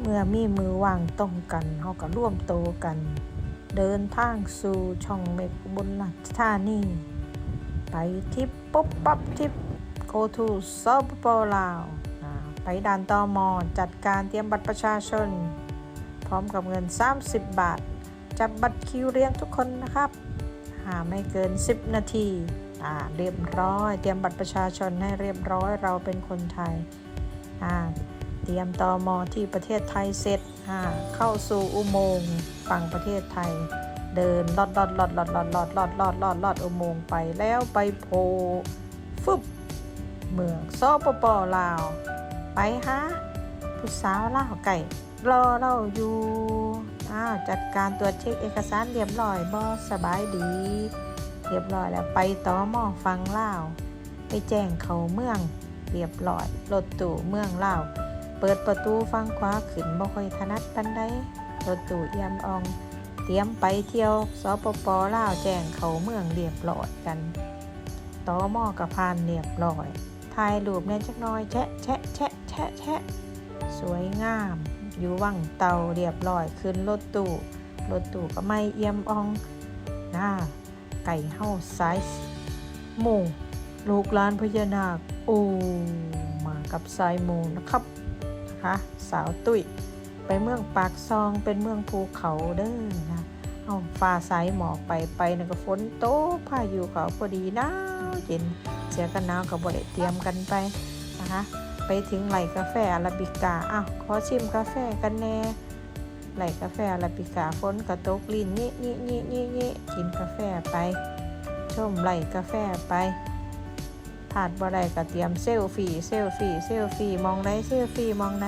เมื่อมีมือวางต้องกันเฮาก็ร่วมโตกัน เดินทางสู่ช่องเมกบุญราชธานีไปทิปปุ๊บปั๊บทิป go to สปปลาวไปด่านตอมอจัดการเตรียมบัตรประชาชน พร้อมกับเงิน 30 บาท จับบัตรคิวเรียงทุกคนนะครับ หาไม่เกิน 10 นาทีอ่าเรียบร้อย เตรียมบัตรประชาชนให้เรียบร้อยเราเป็นคนไทยอ่า เตรียมตอมอที่ประเทศไทยเสร็จเข้าสู่อุโมงค์ฝั่งประเทศไทย เดินลอดลอดลอดลอดลอดลอดลอดลอดลอดลอดอุโมงค์ไปแล้วไปโผล่ฟึบเมืองสปปลาว ไปหาผู้สาวล่าไก่รอเราอยู่อ้าวจัดการตรวจเช็คเอกสารเรียบร้อยบอสบายดี เรียบร้อยแล้วไปต่อหมอฟังล่าไปแจ้งเขาเมืองเรียบร้อยรถตู้เมืองเล่า เปิดประตูฟังขวาขึ้นบ่ค่อยถนัดปันใดรถตู้เอียมออง เตรียมไปเที่ยวสปปลาวแจ้งเขาเมืองเรียบร้อยกันต่อหม้อกับพานเรียบร้อยถ่ายรูปแน่จักน้อยแชะแชะแชะแชะแชะสวยงาม อยู่วังเตาเรียบร้อยขึ้นรถตู้รถตู้ก็ไม่เอี่ยมอองหน้าไก่เฮาไซส์หมูลูกหลานพญานาคโอ้มากับสายหมูนะครับ นะคะสาวตุ้ยไปเมืองปากซองเป็นเมืองภูเขาเด้อนะเอาฟ้าสายหมอกไปไปนะก็ฝนโตพายุเขาพอดีหนาวเย็นเสียกันหนาวกับบริเตรียมกันไปนะคะไปถึงไหลกาแฟอาราบิกาอ้าวขอชิมกาแฟกันแน่ไหลกาแฟอาราบิกาฝนกระตกลินนี่นี่นี่นี่นี่กินกาแฟไป ชมไหลกาแฟไป ถาดบ่ได้ก็เตรียมเซลฟี่เซลฟี่เซลฟี่มองไหนเซลฟี่มองไหน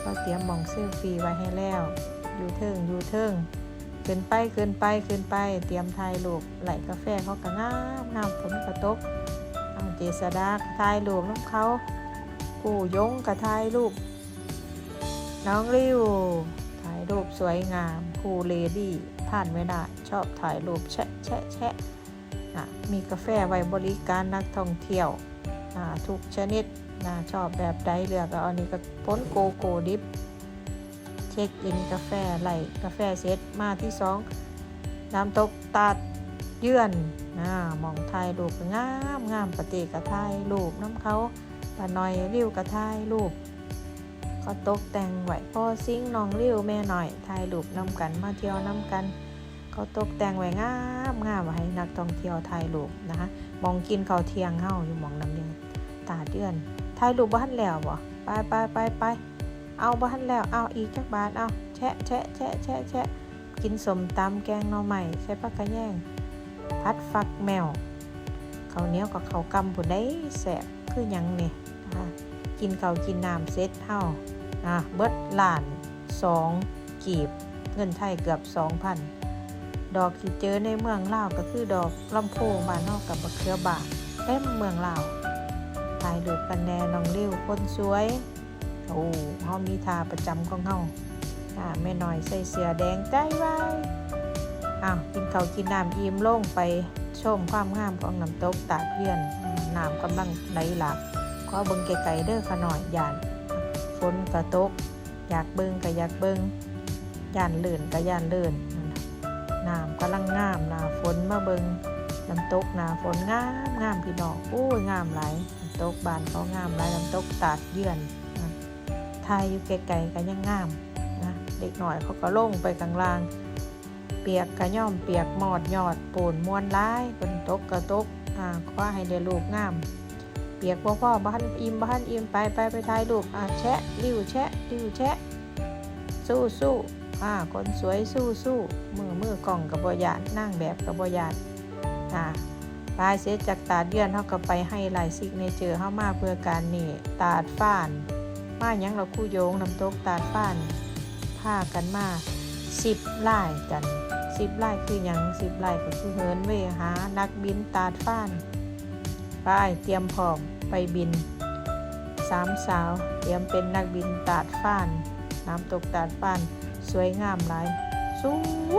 เราเตรียมมองเซลฟี่ไว้ให้แล้วอยู่เทิงอยู่เทิงขึ้นไปขึ้นไปขึ้นไป เตรียมถ่ายรูปไหลกาแฟเขาก็งามงามฝนกระตกเอาเจษดาถ่ายรูปน้องเขากูยงกับถ่ายรูปน้องริวถ่ายรูปสวยงามครูเลดี้ผ่านไม่ได้ชอบถ่ายรูปแชะแชะแชะอะ มีกาแฟไว้บริการนักท่องเที่ยวทุกชนิดนะชอบแบบใดเลือกอันนี้ก็พ้นโกโก้ดิฟเช็คอินกาแฟไหลกาแฟเซตมาที่สองน้ำตกตัดเยื่อนนะมองถ่ายรูปก็งามงามปฏิกระถ่ายรูปน้ำเขาปาน้อยริ้วกระถ่ายรูปก็ตกแต่งไหวพ่อซิงน้องริ้วแม่หน่อยถ่ายรูปน้ำกันมาเที่ยวน้ำกัน เขาตกแต่งไว้งามงามไว้ให้นักท่องเที่ยวถ่ายรูปนะคะมองกินเขาเที่ยงเฮาอยู่มองน้ำเดือนตาเดือนถ่ายรูปบ้านแล้วบ่ไปไปไปไปเอาบ้านแล้วเอาอีกจักบาทเอาแชะแชะแชะแชะแชะกินสมตำแกงหน่อใหม่ใส่ผักกระแยงพัดฟักแมวเขาเนียกับเขากำผู้ใดแสบคือยังเนี่นะคะกินเข้ากินน้ำเซ็ตเท่าอะเบิดล้านสองกีบเงินไทยเกือบสองพัน ดอกที่เจอในเมืองลาวก็คือดอกลำโพงบานนอกกับมะเขือบาเต็มเมืองลาวถ่ายรูปกันแน่น้องริ้วคนสวย โอ้เฮามีทาประจำของเฮาอ่าแม่หน้อยใส่เสื้อแดงใจไว้อ้าวกินเขากินน้ำอิ่มลงไปชมความงามของน้ำตกตาเยือนน้ำกำลังไหลหลากขอเบิ่งไกลๆเด้อขะหน่อยยานฝนกระตก อยากเบิ่งก็อยากเบิ่งย่านลื่นก็ย่านลื่น น้ำกำลังงามหนาฝนมาเบิงน้ำตกหนาฝนงามงามพี่น้องโอ้ยงามหลายน้ำตกบานเขางามหลายน้ำตกตาดเยือนนะทายอยู่ไกลๆก็ยังงามนะเด็กหน่อยเขาก็ลงไปกลางล่าง เปียกกระย่อมเปียกหมอดยอดปูนมวนร้ายฝนตกกระตกอ่าคว้าให้ได้ลูกงาม เปียกพ่อพ่อบ้านอิ่มบ้านอิ่มไปไปไปถ่ายรูปอะแชะริ้วแชะริ้วแชะสู้สู้่าคนสวยสู้สู้มือมือกล่องกับบอยานนั่งแบบกับบอยานอ่าลายเสร็จากตาดเดือนเขาก็ไปให้ลายซิกเนเจอร์เข้ามาเพื่อการนี่ตาดฟ้าน มาหยังเราคู่โยงน้ำตกตาดฟ้านผ้ากันมาสิบลายกันสิบลายคือยังสิบลายก็คือเฮินเวหานักบินตาดฟ้านไปเตรียมพร้อมไปบินสามสาว เตรียมเป็นนักบินตาดฟ้าน น้ำตกตาดฟ้าน สวยงามหลาย สู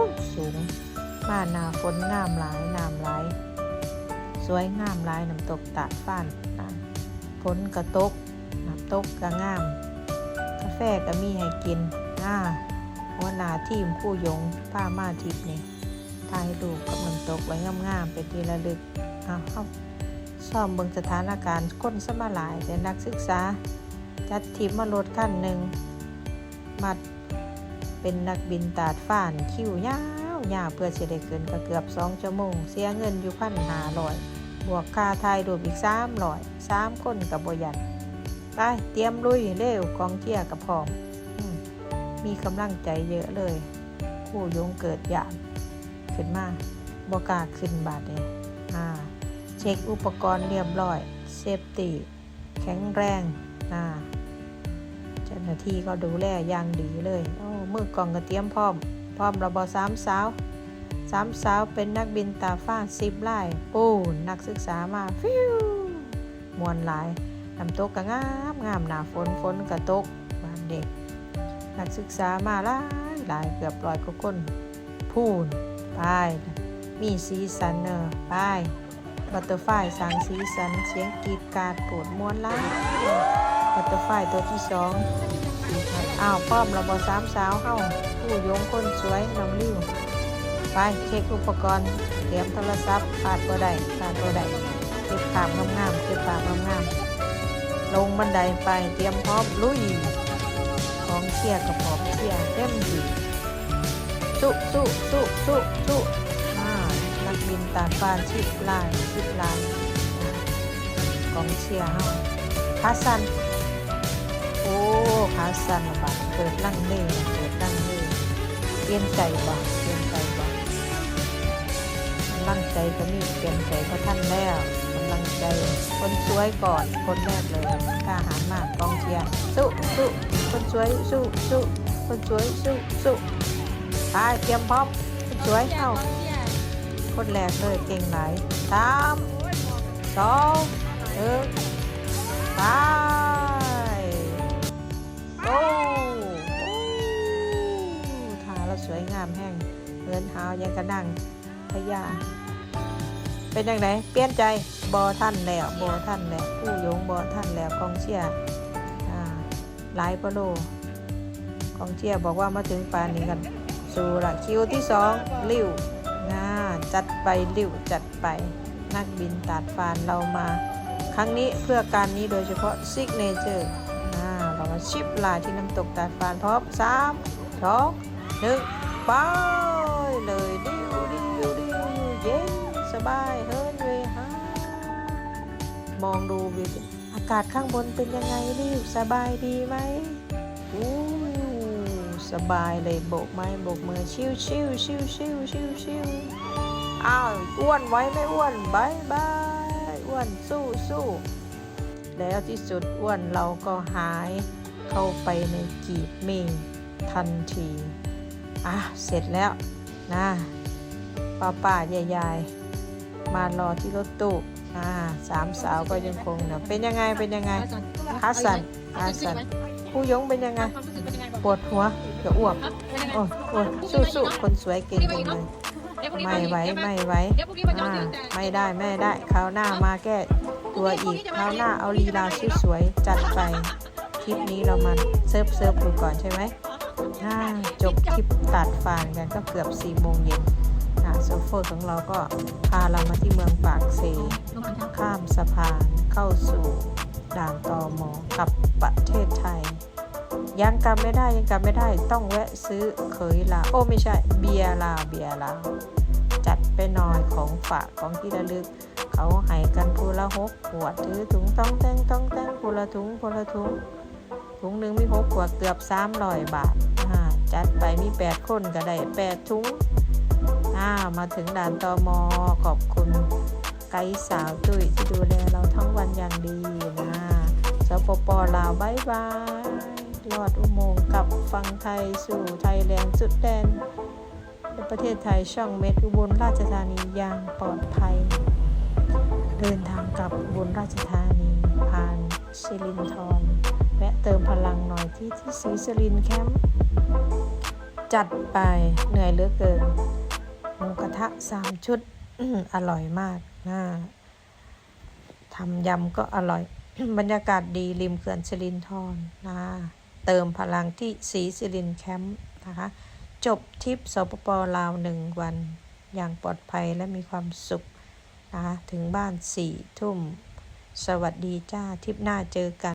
งสูงมาหนาฝนงามหลายน้ำหลาย สวยงามหลายน้ำตกตาดฟ้านนะฝนกระตกน้ำตกกระงาม กาแฟก็มีให้กินอ่าหัวหน้าทีมผู้ยงผ้ามาทิพย์นี่ถ่ายรูปกับน้ำตกไว้งามๆเป็นที่ระลึกอ้าวเข้าซ่อมเบิ่งสถานการณ์คนสมาหลายแต่นักศึกษา จัดทีมมารถขั้นหนึ่งมา เป็นนักบินตาดฟ้านคิวยาวยาวเพื่อจะได้เกินก็เกือบสองชั่วโมง เสียเงินอยู่พันหาลอย บวกค่าไทยรวมอีกสามร้อยสามคนกับบยันไปเตรียมลุยเร็วกองเชียร์กับพร้อม มีกำลังใจเยอะเลยผู้ยงเกิดอยากขึ้นมาบกาขึ้นบาดเนี่ยเช็คอุปกรณ์เรียบร้อย เซฟตี้ แข็งแรงอ่า เจ้าหน้าที่ก็ดูแลอย่างดีเลยโอ้มือกล่องก็เตรียมพร้อม พร้อมระบอสามสาวสามสาวเป็นนักบินตาฟ้าสิบไล่ปูนนักศึกษามาฟิวมวนหลายน้ำตกก็งามงามหนาฝนฝนก็ตกบ้านเด็ก นักศึกษามาหลายหลายเกือบร้อยกว่าคนพูนไปมีสีสันเนอไปบัตเตอร์ไฟสางสีสันเสียงกรีดกราดปวดมวนล้าย บัตเตอร์ไฟตัวที่สองอ้าวป้อมระบอสามสาวเข้าผู้ยงคนสวยน้องลิ้วไปเช็คอุปกรณ์เตรียมโทรศัพท์ขาดตัวใดขาดตัวใดเก็บภาพงามๆเก็บภาพงามๆลงบันไดไปเตรียมพร้อมลุยของเชียร์กับพร้อมเชียร์เต็มที่สู้สู้สู้สู้สู้อ่านักบินตาดฟานชิบลายชิบลายอ่ากองเชียร์เฮาขาสัน ขาสันระบาดเกิดลั่งเล่เกิดลั่งเล่เปลี่ยนใจบ่เปลี่ยนใจบ่กำลังใจก็มีเปลี่ยนใจก็ท่านแล้วกำลังใจ คนสวยก่อนคนแรกเลยกล้าหาญมากกองเชียร์สู้สู้คนสวยสู้สู้คนสวยสู้สู้ไปเตรียมพร้อมคนสวยเข้าคนแรกเลยเก่งไหลายสามสองหนึ่งไป โอ้ทาแล้วสวยงามแห้งเงินหาวยังกระดังพญาเป็นยังไงเปลี่ยนใจบอท่านแล้วบอท่านแล้วผู้ยงบอท่านแล้วกองเชียร์หลายปะโลกองเชียร์บอกว่ามาถึงปานนี้กันสู่ละคิวที่สองริ้วน่าจัดไปริ้วจัดไปนักบินตัดฟานเรามา ครั้งนี้เพื่อการนี้โดยเฉพาะซิกเนเจอร์ ชิปลายที่น้ำตกตัดฟานพร้อมสามสองหนึ่งไปเลยดิวดิวดิวเย็นสบายเฮิร์นเวฮามองดูวิวอากาศข้างบนเป็นยังไงดิวสบายดีไหมอู้สบายเลยโบกไม้โบกมือชิวชิวชิวชิวชิวชิวอ้าวอ้วนไว้ไม่อ้วนบายบายอ้วนสู้สู้แล้วที่สุดอ้วนเราก็หาย เข้าไปในกีบเมฆทันที อะ เสร็จแล้วนะป้าป้ายายๆมารอที่รถตู้อ่าสามสาวก็ยังคงนะเป็นยังไงเป็นยังไงฮัสซันฮัสซันผู้ยงเป็นยังไงปวดหัวจะอ้วกโอ้โอ้สู้สู้คนสวยเก่งจังเลยไม่ไหวไม่ไหวอ่าไม่ได้ไม่ได้คราวหน้ามาแก้ตัวอีกคราวหน้าเอาลีลาสวยๆจัดไป คลิปนี้เรามาเซิร์ฟเซิร์ฟดูก่อนใช่ไหมอ่าจบคลิปตัดฟางกันก็เกือบ4โมงเย็นโซเฟอร์ของเราก็พาเรามาที่เมืองปากเซ ข้ามสะพานเข้าสู่ด่านตอมอกับประเทศไทย ยังกลับไม่ได้ยังกลับไม่ได้ต้องแวะซื้อเขยลา โอ้ไม่ใช่ เบียร์ลาเบียร์ลา จัดไปหน่อยของฝากของที่ระลึก เขาให้กันพูละหกขวดถือถุงต้องแต่งต้องแต่งพูละถุงพูละถุง ถุงหนึ่งมีหกขวดเกือบสามร้อยบาทจัดไปมีแปดคนก็ได้แปดถุงอ่ามาถึงด่านตอมอขอบคุณไกด์สาวตุ้ยที่ดูแลเราทั้งวันอย่างดีนะสปปลาวบายบายลอดอุโมงค์กลับฟังไทยสู่ไทยแลนด์สุดแดนในประเทศไทยช่องเม็ดอุบลราชธานีอย่างปลอดภัย เดินทางกลับอุบลราชธานีผ่านสิรินธร แวะเติมพลังหน่อยที่ที่ศรีสรินแคมป์จัดไปเหนื่อยเหลือเกินหมูกระทะสามชุดออร่อยมากนะทำยำก็อร่อย บรรยากาศดีริมเขื่อนสิรินธรนะเติมพลังที่ศรีสิรินแคมป์นะคะจบทริปสปปลาวหนึ่งวัน อย่างปลอดภัยและมีความสุขนะคะถึงบ้านสี่ทุ่ม สวัสดีจ้าทริปหน้าเจอกัน